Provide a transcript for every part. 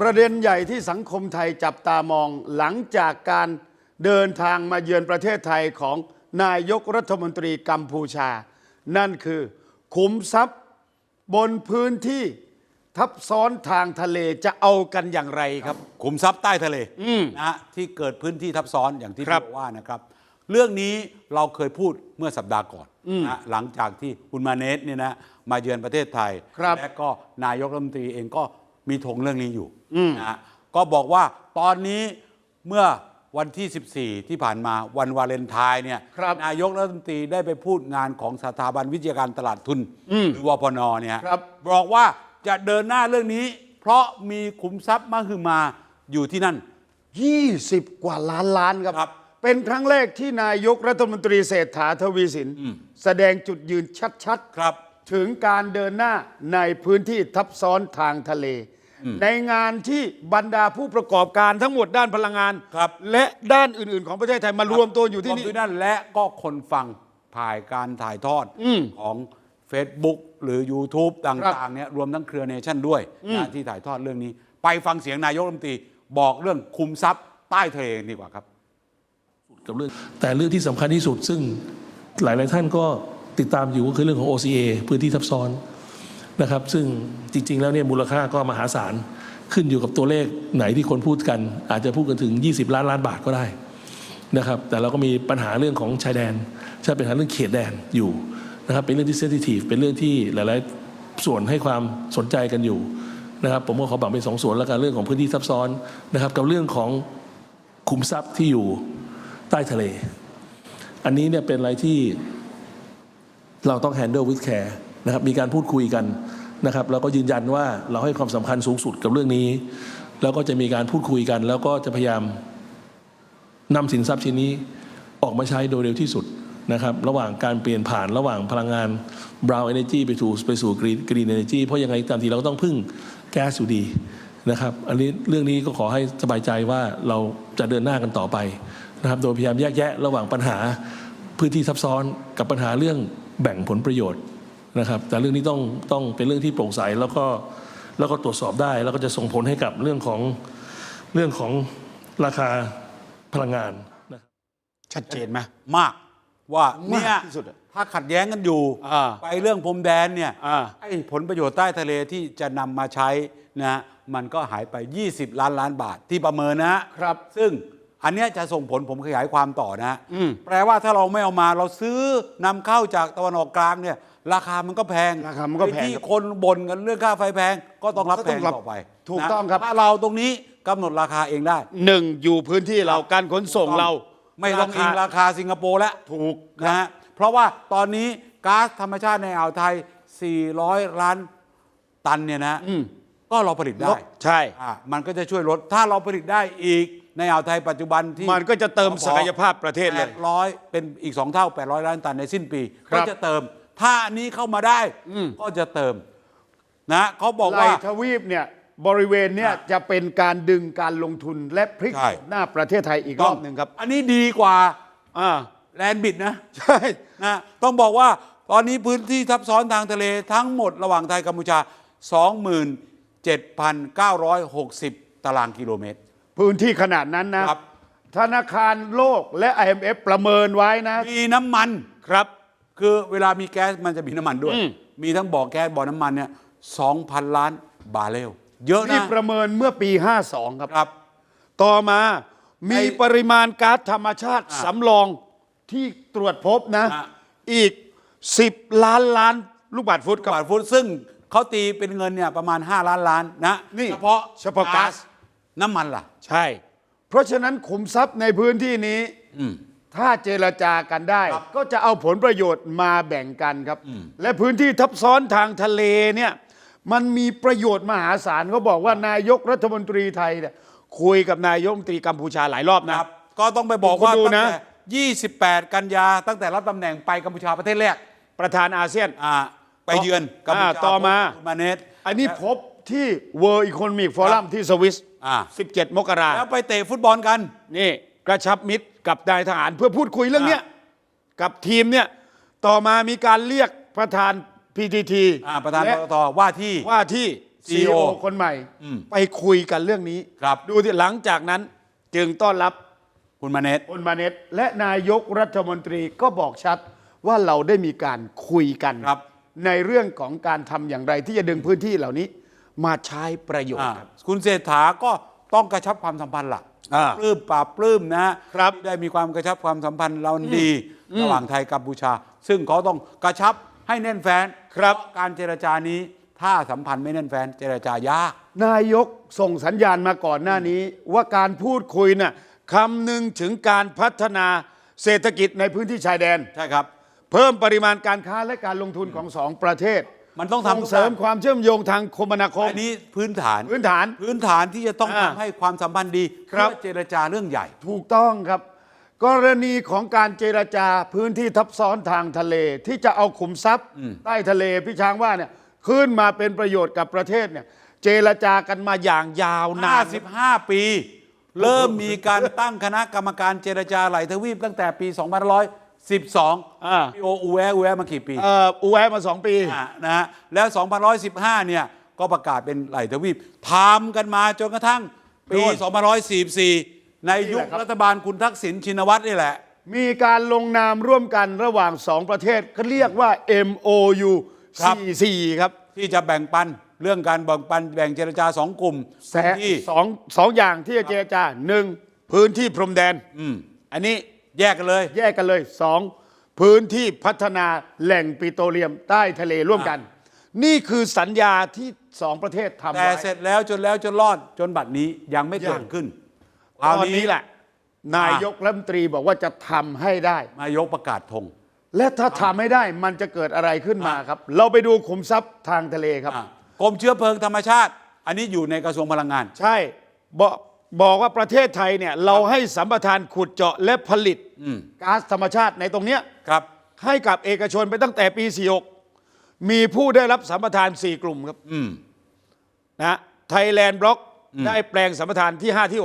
ประเด็นใหญ่ที่สังคมไทยจับตามองหลังจากการเดินทางมาเยือนประเทศไทยของนายกรัฐมนตรีกัมพูชา นั่นคือ ขุมทรัพย์บนพื้นที่ทับซ้อนทางทะเลจะเอากันอย่างไรครับ ขุมทรัพย์ใต้ทะเลนะฮะที่เกิดพื้นที่ทับซ้อนอย่างที่ครับพี่ว่านะครับ เรื่องนี้เราเคยพูดเมื่อสัปดาห์ก่อนนะฮะหลังจากที่คุณมาเนสเนี่ยนะมาเยือนประเทศไทยครับและก็นายกรัฐมนตรีเองก็มีธงเรื่องนี้อยู่ นะฮะก็บอกว่าตอนนี้เมื่อวันที่ 14 ที่ผ่านมาวันวาเลนไทน์เนี่ยครับนายกรัฐมนตรีได้ไปพูดงานของสถาบันวิจัยการตลาดทุนหรือวพนเนี่ยครับบอกว่าจะเดินหน้าเรื่องนี้ เพราะมีขุมทรัพย์มหึมาอยู่ที่นั่น 20 กว่าล้านล้านครับครับเป็นครั้งแรกที่นายกรัฐมนตรีเศรษฐาทวีสิน แสดงจุดยืนชัดๆครับ ถึงการเดินหน้าในพื้นที่ทับซ้อนทางทะเล ในงานที่บรรดาผู้ประกอบการทั้งหมดด้านพลังงาน ครับและด้านอื่นๆ ของประเทศไทยมารวมตัวอยู่ที่รวมนี่ที่ นั่นและก็คนฟังผ่ายการถ่ายทอดอืมของ Facebook หรือ YouTube ครัต่างๆเนี่ยรวมทั้งเครือเนชั่นด้วยนะที่ถ่ายทอดเรื่องนี้ ไปฟังเสียงนายกรัฐมนตรีบอกเรื่องคุมทรัพย์ใต้ทะเลดีกว่าครับ กับเรื่องแต่เรื่องที่สำคัญที่สุดซึ่งหลาย ๆ ท่านก็ติดตามอยู่ก็คือเรื่องของ OCA พื้นที่ทับซ้อน นะครับ ซึ่งจริง ๆ แล้วเนี่ยมูลค่าก็มหาศาลขึ้นอยู่กับตัวเลขไหนที่คนพูดกัน อาจจะพูดกันถึง 20 ล้านล้านบาทก็ได้นะครับ แต่เราก็มีปัญหาเรื่องของชายแดนใช่เป็นปัญหาเรื่องเขตแดนอยู่นะครับ เป็นเรื่องที่เซนซิทีฟเป็นเรื่องที่หลายๆส่วนให้ความสนใจกันอยู่นะครับ ผมก็ขอแบ่งเป็นสองส่วนแล้วกันเรื่องของพื้นที่ซับซ้อนนะครับ กับเรื่องของขุมทรัพย์ที่อยู่ใต้ทะเล อันนี้เนี่ยเป็นอะไรที่เราต้อง handle with care นะครับมีการพูดคุยกันนะครับแล้วก็ยืนยันว่าเราให้ความสำคัญสูงสุดกับเรื่องนี้ แล้วก็จะมีการพูดคุยกัน แล้วก็จะพยายามนำสินทรัพย์ชิ้นนี้ออกมาใช้โดยเร็วที่สุดนะครับระหว่างการเปลี่ยนผ่านระหว่างพลังงาน brown energy ไปสู่ไปสู่ green green energy เพราะยังไงตามทีเราก็ต้องพึ่งแก๊สอยู่ดีนะครับอันนี้เรื่องนี้ก็ขอให้สบายใจว่าเราจะเดินหน้ากันต่อไปนะครับโดยพยายามแยกแยะระหว่างปัญหาพื้นที่ซับซ้อนกับปัญหาเรื่องแบ่งผลประโยชน์ นะครับ แต่เรื่องนี้ต้องต้องเป็นเรื่องที่โปร่งใสแล้วก็แล้วก็ตรวจสอบได้ แล้วก็จะส่งผลให้กับเรื่องของเรื่องของราคาพลังงานนะครับชัดเจนไหมมากว่าเนี่ยมากที่สุดอะถ้าขัดแย้งกันอยู่อ่าไปเรื่องพรมแดนเนี่ยอ่าไอ้ผลประโยชน์ใต้ทะเลที่จะนำมาใช้นะมันก็หายไป 20 ล้านล้านบาทที่ประเมินนะครับ ซึ่ง อันเนี้ยจะส่งผลผมขยายความต่อนะ อืม แปลว่าถ้าเราไม่เอามาเราซื้อนำเข้าจากตะวันออกกลางเนี่ย ราคามันก็แพงราคามันก็แพงไอ้ที่คนบ่นกันเรื่องค่าไฟแพงก็ต้องรับก็แพต้องงรับต่อไปถูกนะต้องครับ ถ้าเราตรงนี้กำหนดราคาเองได้หนึ่งอยู่พื้นที่เราการขนส่งเราไม่ต้องอิงราคาสิงคโปร์แล้ว ถูก นะฮะเพราะว่าตอนนี้ก๊าซธรรมชาติในอ่าวไทย 400 ล้านตันเนี่ยนะ อืม ก็เราผลิตได้ใช่ อะมันก็จะช่วยลด ถ้าเราผลิตได้อีก ในอ่าวไทยปัจจุบันที่มันก็จะเติมศักยภาพประเทศเลย800เป็นอีก2เท่า 800 ล้านตันในสิ้นปีครัก็บจะเติม ถ้าอันนี้เข้ามาได้ก็จะเติมนะเขาบอกไหลว่าทวีปเนี่ยบริเวณเนี่ยอะจะเป็นการดึงการลงทุนและพลิกใช่หน้าประเทศไทยอีกรอบหนึ่งครับ อันนี้ดีกว่าอ่าแลนด์บิดนะใช่นะต้องบอกว่าตอนนี้พื้นที่ทับซ้อนทางทะเลทั้งหมดระหว่างไทยกัมพูชา 27,960 ตารางกิโลเมตร พื้นที่ขนาดนั้นนะ ครับ ธนาคารโลกและ IMF ประเมินไว้นะ มีน้ำมันครับ คือเวลามีแก๊สมันจะมีน้ำมันด้วย อืม มีทั้งบ่อแก๊สบ่อน้ำมันเนี่ย2,000ล้านบาร์เรลเยอะนี่นะประเมินเมื่อปี 52 ครับ ครับ ต่อมามีไอ้ปริมาณก๊าซธรรมชาติอะสำรองที่ตรวจพบนะ อะ อีก 10 ล้านล้านลูกบาทฟุตครับ บาทฟุตซึ่งเขาตีเป็นเงินเนี่ยประมาณ 5 ล้านล้านนะนี่เฉพาะเฉพาะก๊าซ น้ำมันล่ะ ใช่ เพราะฉะนั้นขุมทรัพย์ในพื้นที่นี้ถ้าเจรจากันได้ครับก็จะเอาผลประโยชน์มาแบ่งกันครับ และพื้นที่ทับซ้อนทางทะเลเนี่ยมันมีประโยชน์มหาศาลเขาบอกว่านายกรัฐมนตรีไทยเนี่ยคุยกับนายกรัฐมนตรีกัมพูชาหลายรอบนะครับก็ต้องไปบอกว่าคุณดูตั้งนะแต่28 กันยาตั้งแต่รับตำแหน่งไปกัมพูชาประเทศแรกประธานอาเซียนอ่าไปเยือนกัมพูอ่าชาต่อมาคุณมาเนตอันนี้พบ ที่ World Economic Forum ที่สวิสอ่า 17 มกราแล้วไปเตะฟุตบอลกัน นี่กระชับมิตรกับนายทหารเพื่อพูดคุยเรื่องเนี้ยกับทีมเนี่ยต่อมามีการเรียกประธาน PTT อ่าประธานและกตว่าที่ ว่าที่ CEO คนใหม่ อืมไปคุยกันเรื่องนี้ครับ ดูที่หลังจากนั้นจึงต้อนรับ คุณมาเนต คุณมาเนตและนายกรัฐมนตรีก็บอกชัดว่าเราได้มีการคุยกัน ครับในเรื่องของการทำอย่างไรที่จะดึงพื้นที่เหล่านี้ มาใช้ประโยชอ่าน์ครับคุณเศรษฐาก็ต้องกระชับความสัมพันธ์ล่ะอ่าปลื้มปราบปลื้มนะฮะครับที่ได้มีความกระชับความสัมพันธ์เราดีระหว่างไทยกัมพูชา ซึ่งเขาต้องกระชับให้แน่นแฟนครับเพาะการเจรจานี้ถ้าสัมพันธ์ไม่แน่นแฟนเจรจายากนายกส่งสัญญาณมาก่อนหน้านี้ ว่าการพูดคุยน่ะคำนึงถึงการพัฒนาเศรษฐกิจในพื้นที่ชายแดนใช่ครับ เพิ่มปริมาณการค้าและการลงทุนของสองประเทศ มันต้องทำส่งเสริมความเชื่อมโยงทางคมนาคมอันนี้พื้นฐานพื้นฐาน พื้นฐานที่จะต้องอ่าทำให้ความสัมพันธ์ดีครับเพื่อเจรจาเรื่องใหญ่ ถูกต้องครับ กรณีของการเจรจาพื้นที่ทับซ้อนทางทะเล ที่จะเอาขุมทรัพย์ใต้ทะเลพี่ช้างว่าเนี่ยขึ้นมาเป็นประโยชน์กับประเทศเนี่ยเจรจากันมาอย่างยาวนาน 55 ปี เริ่มมีการตั้งคณะกรรมการเจรจาไหลทวีปตั้งแต่ปี 2512อ่าพี่โออูแวอูแวมากี่ปีเอ่ออูแวะมาสองปี อ่านะฮะแล้ว2515 เนี่ย ก็ประกาศเป็นไหลทวีปทำกันมาจนกระทั่งปีโน่น2544 ในยุคนี่แหละครับ รัฐบาลคุณทักษิณชินวัตรนี่แหละ มีการลงนามร่วมกันระหว่างสองประเทศก็เรียกว่า MOU ครับ 44 ครับที่จะแบ่งปันเรื่องการแบ่งปันแบ่งเจรจาสองกลุ่มแสที่สองสองอย่างที่จะเจรจาหนึ่งพื้นที่พรมแดนอืมอันนี้ แยกกันเลย แยกกันเลยสองพื้นที่พัฒนาแหล่งปิโตรเลียมใต้ทะเลร่วมกัน นี่คือสัญญาที่สองประเทศทำแต่ไว้เสร็จแล้วจนแล้วจนรอดจนบัดนี้ยังไม่เกิดขึ้นตอนนี้แหละ นายกรัฐมนตรีบอกว่าจะทำให้ได้ นายกประกาศธง และถ้าทำไม่ได้มันจะเกิดอะไรขึ้นมาครับ เราไปดูขุมทรัพย์ทางทะเลครับ อะกรมเชื้อเพลิงธรรมชาติ อันนี้อยู่ในกระทรวงพลังงาน ใช่บอก บอกว่าประเทศไทยเนี่ยเราให้สัมปทานขุดเจาะและผลิตก๊าซธรรมชาติในตรงเนี้ยครับ ให้กับเอกชนไปตั้งแต่ปี 46 มีผู้ได้รับสัมปทาน 4 กลุ่มครับอืมนะไทยแลนด์บล็อกได้แปลงสัมปทานที่ 5 ที่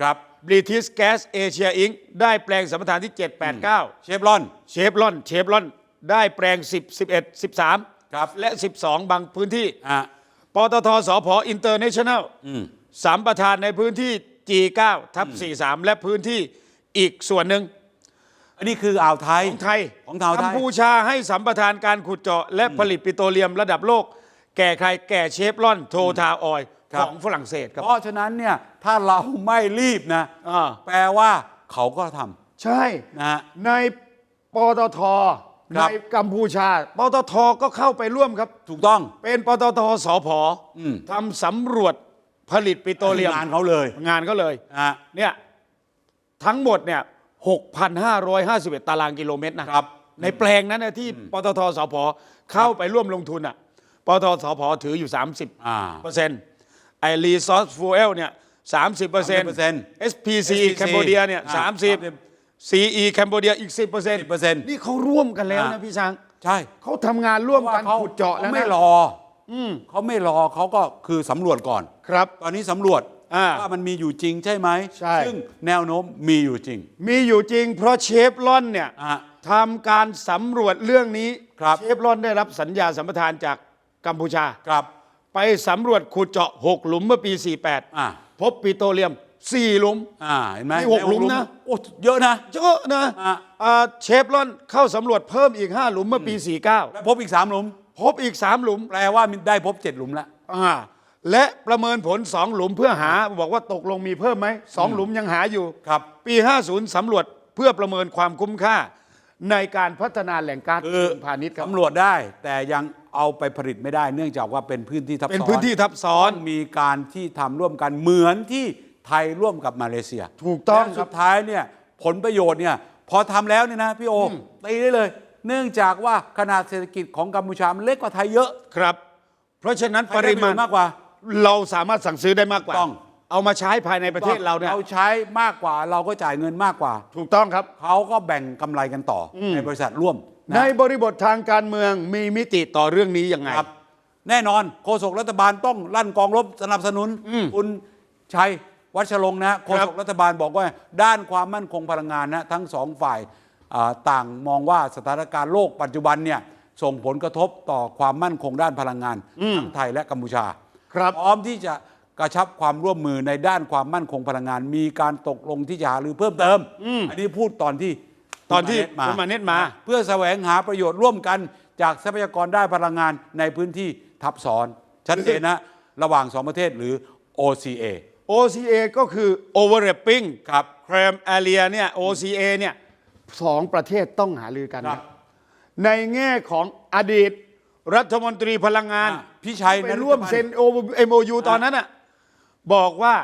ครับ6 British Gas Asia Inc. ได้แปลงสัมปทานที่ 7 8 9 เชฟรอน เชฟรอน เชฟรอน ได้แปลง 10 11 13 ครับ และ 12 บางพื้นที่อะปตทสพอินเตอร์เนชั่นแนลสัมปทานในพื้นที่ G9 ทับ43 และพื้นที่อีกส่วนหนึ่งอันนี้คืออ่าวไทย ของไทยของไทย กัมพูชาให้สัมปทานการขุดเจาะ และผลิตปิโตรเลียมระดับโลก แก่ใครแก่เชฟรอนโททาออยล์ครัขบองฝรั่งเศสครับ เพราะฉะนั้นเนี่ยถ้าเราไม่รีบนะอ่า แปลว่าเขาก็ทำใช่นะฮะ ในปตทครัในบกัมพูชา ปตทก็เข้าไปร่วมครับ ถูกต้อง เป็นปตทสพอืม ทำสำรวจ ผลิตปิโตรเลียมงานเขาเลยงานก็เลยนะฮะเนี่ยทั้งหมดเนี่ย6,551 ตารางกิโลเมตรนะครับ ในแปลงนั้นนะที่ปตทสพเข้าไปร่วมลงทุนอะปตทสพถืออยู่ 30อ่าเปอร์เซ็นต์ไอรีซอสฟูเอลเนี่ย30เปอร์เซ็นต์30% SPC แคนโบเดียเนี่ยอ่า30 CE แคนโบเดียอีก10เปอร์เซ็นต์10%นี่เขาร่วมกันแล้วอ่านะพี่ช้างใช่เขาทำงานร่วมกันพราะขุดเจาะแล้วเขานะไม่รออเขาไม่รอเขาก็คือสำรวจก่อน ครับตอนนี้สำรวจอ่าว่ามันมีอยู่จริงใช่ไหมใช่ ซึ่งแนวโน้มมีอยู่จริง มีอยู่จริงเพราะเชฟลอนเนี่ยอะทำการสำรวจเรื่องนี้ ครับ เชฟลอนได้รับสัญญาสัมปทานจากกัมพูชา ครับ ไปสำรวจขุดเจาะ 6 หลุมเมื่อปี อ่า48 พบปิโตรเลียม 4 หลุม อ่าเห็นไหมนี่หกหลุมนะ โอ้เยอะนะ เยอะนะอะ อ่าเชฟลอนเข้าสำรวจเพิ่มอีก 5 หลุมเมื่อปีแล้วพบอีกสามหลุม49พบอีก 3 หลุมแปลว่ามีได้พบเจ็ดหลุมแล้ว อ่า และประเมินผล2หลุมเพื่อหาบอกว่าตกลงมีเพิ่มไหมสองหลุมยังหาอยู่ ครับ ปี 50สำรวจเพื่อประเมินความคุ้มค่า ในการพัฒนาแหล่งก๊าซคือเชิงพาณิชย์ครับ สำรวจได้ แต่ยังเอาไปผลิตไม่ได้ เนื่องจากว่าเป็นพื้นที่ทับซ้อนเป็นพื้นที่ทับซ้อน ต้องมีการที่ทำร่วมกันเหมือนที่ไทยร่วมกับมาเลเซียถูกต้องและครัสุบ ดท้ายเนี่ยผลประโยชน์เนี่ยพอทำแล้วเนี่ยนะพี่โอตีได้เลย เนื่องจากว่าขนาดเศรษฐกิจของกัมพูชามันเล็กกว่าไทยเยอะ ครับ เพราะฉะนั้นไทปยได้ริมาณประโยชน์มากกว่า เราสามารถสั่งซื้อได้มากกว่า ต้อง เอามาใช้ภายในประเทศเราเนี่ยเราใช้มากกว่าเราก็จ่ายเงินมากกว่า ถูกต้องครับ เขาก็แบ่งกำไรกันต่ออในบริษัทร่วมนะในบริบททางการเมืองมีมิติต่อเรื่องนี้ยังไง ครับแน่นอนโฆษกรัฐบาลต้องลั่นกองรบสนับสนุนคุณชัยวัชรงค์นะโฆษกรัฐบาลบอกว่า ด้านความมั่นคงพลังงานนะทั้งสองฝ่ายอ่าต่างมองว่าสถานการณ์โลกปัจจุบันเนี่ยส่งผลกระทบต่อความมั่นคงด้านพลังงานทั้งไทยและกัมพูชา ครับพร้อมที่จะกระชับความร่วมมือในด้านความมั่นคงพลังงาน มีการตกลงที่จะหารือเพิ่มเติมอันนี้พูดตอนที่ตอนที่คุณคุณมาเน็ตมา เพื่อแสวงหาประโยชน์ร่วมกันจากทรัพยากรด้านพลังงานในพื้นที่ทับซ้อน ชัดเจนนะระหว่างสองประเทศหรือ OCA OCA ก็คือ overlapping ครับ crime area เนี่ย OCA เนี่ยสองประเทศต้องหารือกันครับ ในแง่ของอดีต รัฐมนตรีพลังงาน อะพี่ชัยไปนฤร่วมพัธ์เซ็น MOU ตอนนั้นอะบอกว่า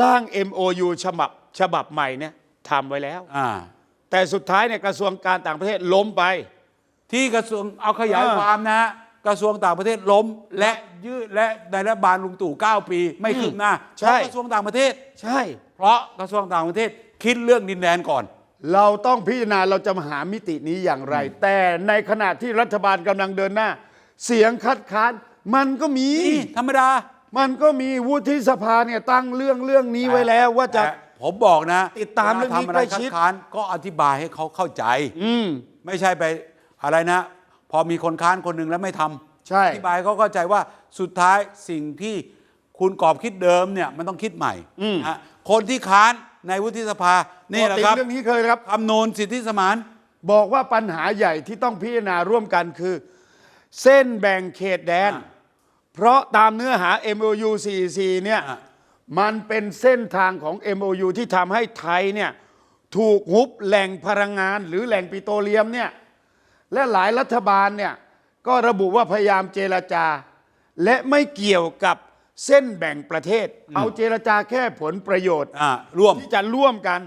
ร่าง MOU ฉบับฉบับใหม่เนี่ยทำไว้แล้ว อ่า แต่สุดท้ายเนี่ยกระทรวงการต่างประเทศล้มไป ที่กระทรวงเอาขยายอ่าความนะฮะกระทรวงต่างประเทศล้ม และยืดและในรัฐบาลลุงตู่ 9 ปี ไม่คืบหน้าใช่ เพราะกระทรวงต่างประเทศ ใช่ เพราะกระทรวงต่างประเทศคิดเรื่องดินแดนก่อน เราต้องพิจารณาเราจะมาหามิตินี้อย่างไร แต่ในขณะที่รัฐบาลกำลังเดินหน้า เสียงคัดค้านมันก็มี นี่ธรรมดามันก็มีวุฒิสภาเนี่ยตั้งเรื่องเรื่องนี้ไว้แล้วว่าจะ แต่ผมบอกนะติดตามเรื่องนี้วลทำอะไรใกล้ชิด คัค้านก็อธิบายให้เขาเข้าใจ อืม ไม่ใช่ไปอะไรนะ พอมีคนค้านคนหนึ่งแล้วไม่ทำใช่ อธิบายเขาเข้าใจว่าสุดท้ายสิ่งที่คุณกรอบคิดเดิมเนี่ยมันต้องคิดใหม่นะคนที่ค้านในวุฒิสภานี่แหละติดครับเรื่องนี้เคยครับ คำนูนสิทธิสมาน บอกว่าปัญหาใหญ่ที่ต้องพิจารณาร่วมกันคือ เส้นแบ่งเขตแดนอะเพราะตามเนื้อหา MOU 44เนี่ยอะมันเป็นเส้นทางของ MOU ที่ทำให้ไทยเนี่ยถูกฮุบแหล่งพลังงานหรือแหล่งปิโตรเลียมเนี่ยและหลายรัฐบาลเนี่ยก็ระบุว่าพยายามเจรจา และไม่เกี่ยวกับเส้นแบ่งประเทศ เอาเจรจาแค่ผลประโยชน์อ่าร่วมที่จะร่วมกัน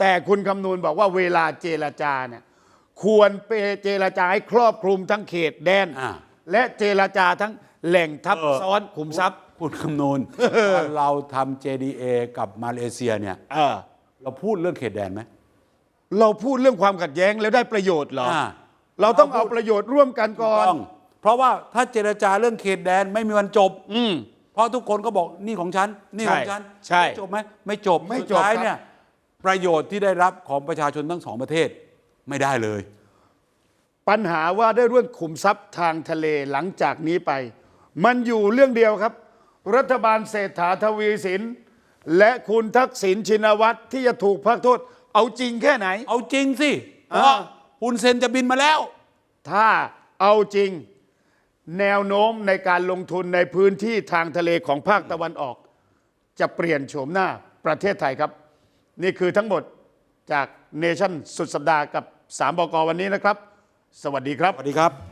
แต่คุณคำนูนบอกว่าเวลาเจรจาเนี่ย ควรไปเจรจาให้ครอบคลุมทั้งเขตแดน อ่า และเจรจาทั้งแหล่งทับเออซ้อนขุมทรัพย์คุณคำนูนตอนเราทำ JDA กับมาเลเซียเนี่ย เออเราพูดเรื่องเขตแดนไหม เราพูดเรื่องความขัดแย้งแล้วได้ประโยชน์เหรอ อ่า เราต้องเอาประโยชน์ร่วมกันก่อน ต้อง เพราะว่าถ้าเจรจาเรื่องเขตแดนไม่มีวันจบ อืม เพราะทุกคนก็บอกนี่ของฉัน นี่ของฉันใช่ไม่จบไหมไม่จบไม่จบสุดท้ายครับ เนี่ยประโยชน์ที่ได้รับของประชาชนทั้งสองประเทศ ไม่ได้เลย ปัญหาว่าได้เรื่องขุมทรัพย์ทางทะเลหลังจากนี้ไป มันอยู่เรื่องเดียวครับ รัฐบาลเศรษฐาทวีสิน และคุณทักษิณชินวัตรที่จะถูกพักโทษ เอาจริงแค่ไหน เอาจริงสิเพอ่าราะฮุนเซนจะบินมาแล้ว ถ้าเอาจริงแนวโน้มในการลงทุนในพื้นที่ทางทะเลของภาคตะวันออก จะเปลี่ยนโฉมหน้าประเทศไทยครับ นี่คือทั้งหมด จากเนชั่นสุดสัปดาห์กับ 3บกวันนี้นะครับ สวัสดีครับ สวัสดีครับ